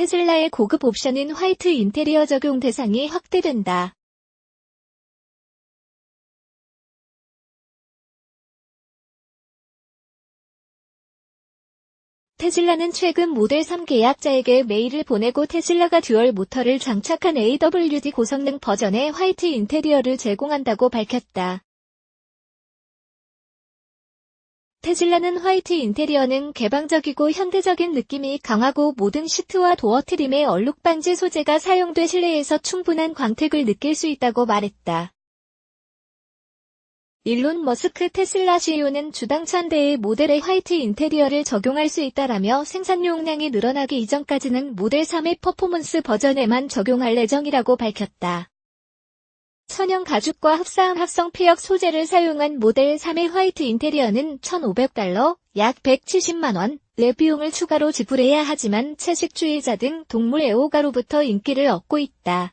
테슬라의 고급 옵션인 화이트 인테리어 적용 대상이 확대된다. 테슬라는 최근 모델 3 계약자에게 메일을 보내고 테슬라가 듀얼 모터를 장착한 AWD 고성능 버전의 화이트 인테리어를 제공한다고 밝혔다. 테슬라는 화이트 인테리어는 개방적이고 현대적인 느낌이 강하고 모든 시트와 도어 트림의 얼룩 방지 소재가 사용돼 실내에서 충분한 광택을 느낄 수 있다고 말했다. 일론 머스크 테슬라 CEO는 주당차 한 대의 모델에 화이트 인테리어를 적용할 수 있다라며 생산 용량이 늘어나기 이전까지는 모델 3의 퍼포먼스 버전에만 적용할 예정이라고 밝혔다. 천연 가죽과 흡사한 합성 피혁 소재를 사용한 모델 3의 화이트 인테리어는 1,500달러, 약 170만원의 비용을 추가로 지불해야 하지만 채식주의자 등 동물 애호가로부터 인기를 얻고 있다.